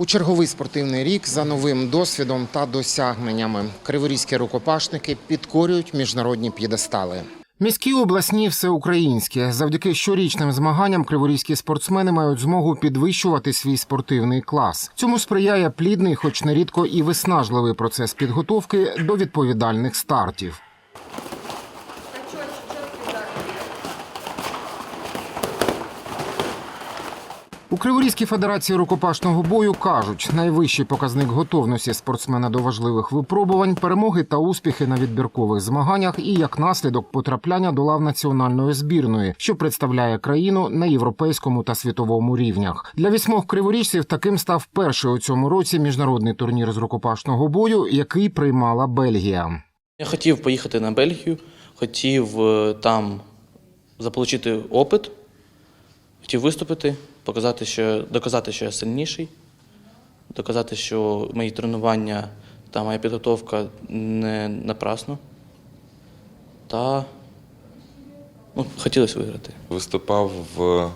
У черговий спортивний рік за новим досвідом та досягненнями криворізькі рукопашники підкорюють міжнародні п'єдестали. Міські обласні всеукраїнські завдяки щорічним змаганням криворізькі спортсмени мають змогу підвищувати свій спортивний клас. Цьому сприяє плідний, хоч нерідко і виснажливий процес підготовки до відповідальних стартів. У Криворізькій федерації рукопашного бою кажуть, найвищий показник готовності спортсмена до важливих випробувань, перемоги та успіхи на відбіркових змаганнях і як наслідок потрапляння до лав національної збірної, що представляє країну на європейському та світовому рівнях. Для вісьмох криворіжців таким став перший у цьому році міжнародний турнір з рукопашного бою, який приймала Бельгія. Я хотів поїхати на Бельгію, хотів е, там заполучити опит, хотів виступити, показати, що, доказати, що я сильніший, доказати, що мої тренування та моя підготовка не напрасно. Та ну, хотілося виграти. Виступав в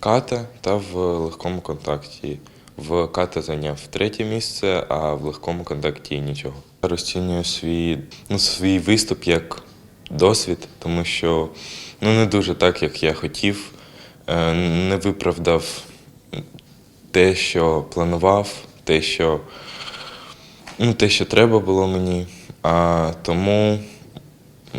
ката та в легкому контакті. В ката зайняв третє місце, а в легкому контакті нічого. Розцінюю свій, ну, свій виступ як досвід, тому що ну, не дуже так, як я хотів, не виправдав те, що планував, те, що, ну, те, що треба було мені. А тому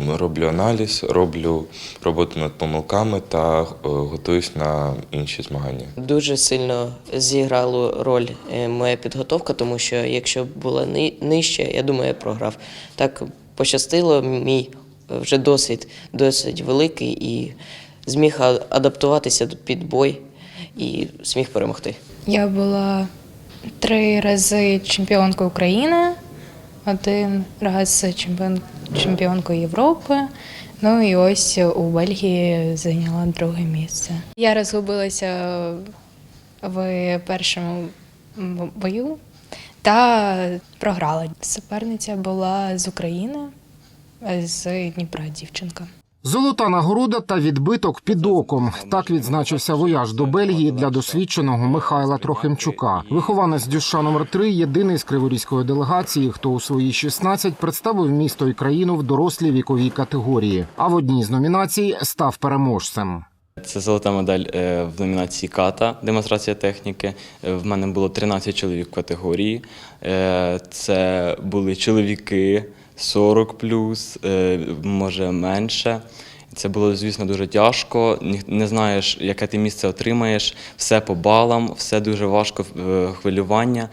роблю аналіз, роблю роботу над помилками та е, готуюсь на інші змагання. Дуже сильно зіграла роль е, моя підготовка, тому що якщо була нижче, я думаю, я програв. Так пощастило, мій е, вже досвід досить великий і зміг адаптуватися під бой і зміг перемогти. Я була три рази чемпіонкою України, один раз чемпіон, чемпіонкою Європи. Ну і ось у Бельгії зайняла друге місце. Я розгубилася в першому бою та програла. Суперниця була з України, з Дніпра дівчинка. Золота нагорода та відбиток під оком. Так відзначився вояж до Бельгії для досвідченого Михайла Трохимчука. Вихованець Дюша номер 3 єдиний з криворізької делегації, хто у свої 16 представив місто і країну в дорослій віковій категорії. А в одній з номінацій став переможцем. Це золота медаль е, в номінації ката, демонстрація техніки. Е, В мене було 13 чоловік в категорії. Е, Це були чоловіки 40 плюс, може менше. Це було, звісно, дуже тяжко. Не знаєш, яке ти місце отримаєш. Все по балам, все дуже важко, е, хвилювання.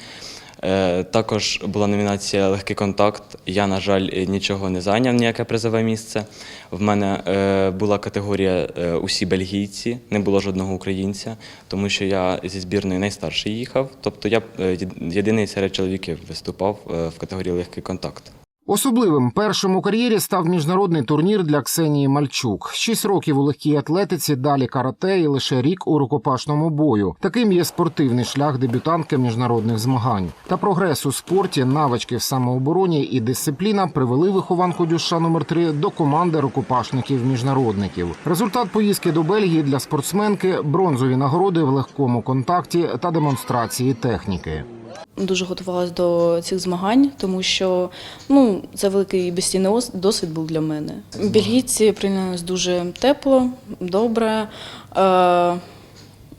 Е, Також була номінація Легкий контакт. Я, на жаль, е, нічого не зайняв, ніяке призове місце. В мене е, була категорія е, усі бельгійці, не було жодного українця, тому що я зі збірної найстарший їхав. Тобто я е, єдиний серед чоловіків виступав е, в категорії легкий контакт. Особливим першим у кар'єрі став міжнародний турнір для Ксенії Мальчук. Шість років у легкій атлетиці, далі карате і лише рік у рукопашному бою. Таким є спортивний шлях дебютантки міжнародних змагань. Та прогрес у спорті, навички в самообороні і дисципліна привели вихованку дюша номер 3 до команди рукопашників-міжнародників. Результат поїздки до Бельгії для спортсменки бронзові нагороди в легкому контакті та демонстрації техніки. Дуже готувалася до цих змагань, тому що ну, це великий безцінний ос- досвід був для мене. Бельгійці прийняли нас дуже тепло, добре. Е,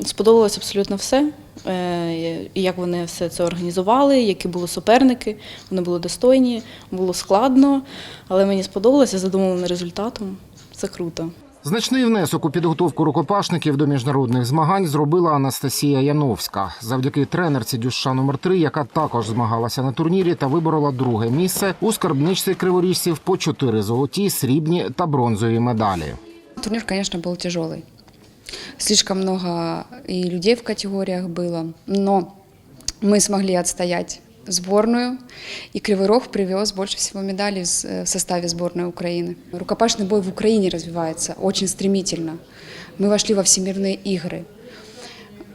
сподобалось абсолютно все. Е, як вони все це організували, які були суперники, вони були достойні, було складно, але мені сподобалося, задоволена результатом. Це круто. Значний внесок у підготовку рукопашників до міжнародних змагань зробила Анастасія Яновська. Завдяки тренерці Дюша номер 3 яка також змагалася на турнірі та виборола друге місце у скарбничці криворіжців по чотири золоті, срібні та бронзові медалі. Турнир, конечно, был тяжелый. Слишком много и людей в категориях было, но мы смогли отстоять сборную, и Кривой Рог привез больше всего медалей с- э, в составе сборной Украины. Рукопашный бой в Украине развивается очень стремительно. Мы вошли во всемирные игры.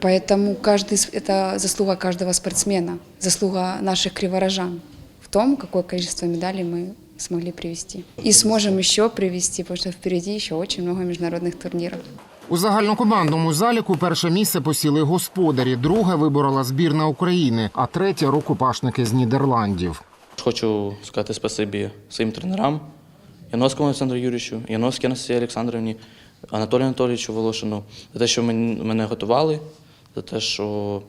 Поэтому каждый, с- это заслуга каждого спортсмена, заслуга наших криворожан в том, какое количество медалей мы смогли привести. И сможем еще привести, потому что впереди еще очень много международных турниров. У загальнокомандному заліку перше місце посіли господарі, друге виборола збірна України, а третє рукопашники з Нідерландів. Хочу сказати спасибі своїм тренерам, Яновському Олександру Юрійовичу, Яновській Анастасії Олександровні, Анатолію Анатолійовичу Волошину за те, що мене готували, за те, що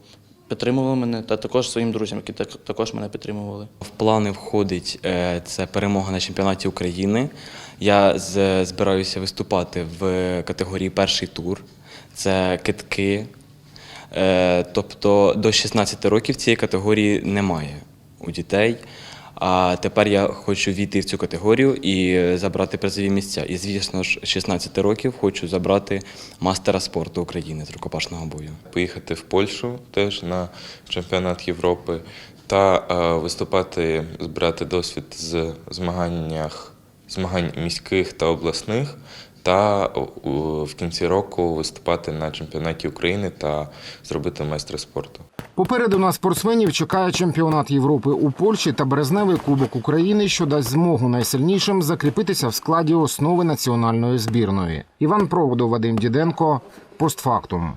підтримували мене, та також своїм друзям, які так- також мене підтримували. В плани входить е, це перемога на чемпіонаті України. Я збираюся виступати в категорії перший тур. Це китки. Е, Тобто до 16 років цієї категорії немає у дітей. А тепер я хочу війти в цю категорію і забрати призові місця. І, звісно ж, з 16 років хочу забрати мастера спорту України з рукопашного бою. Поїхати в Польщу теж на чемпіонат Європи та е, виступати, збирати досвід з змаганнях, змагань міських та обласних, та в кінці року виступати на чемпіонаті України та зробити майстра спорту. Попереду на спортсменів чекає чемпіонат Європи у Польщі та березневий кубок України, що дасть змогу найсильнішим закріпитися в складі основи національної збірної. Іван Проводов, Вадим Діденко, постфактум.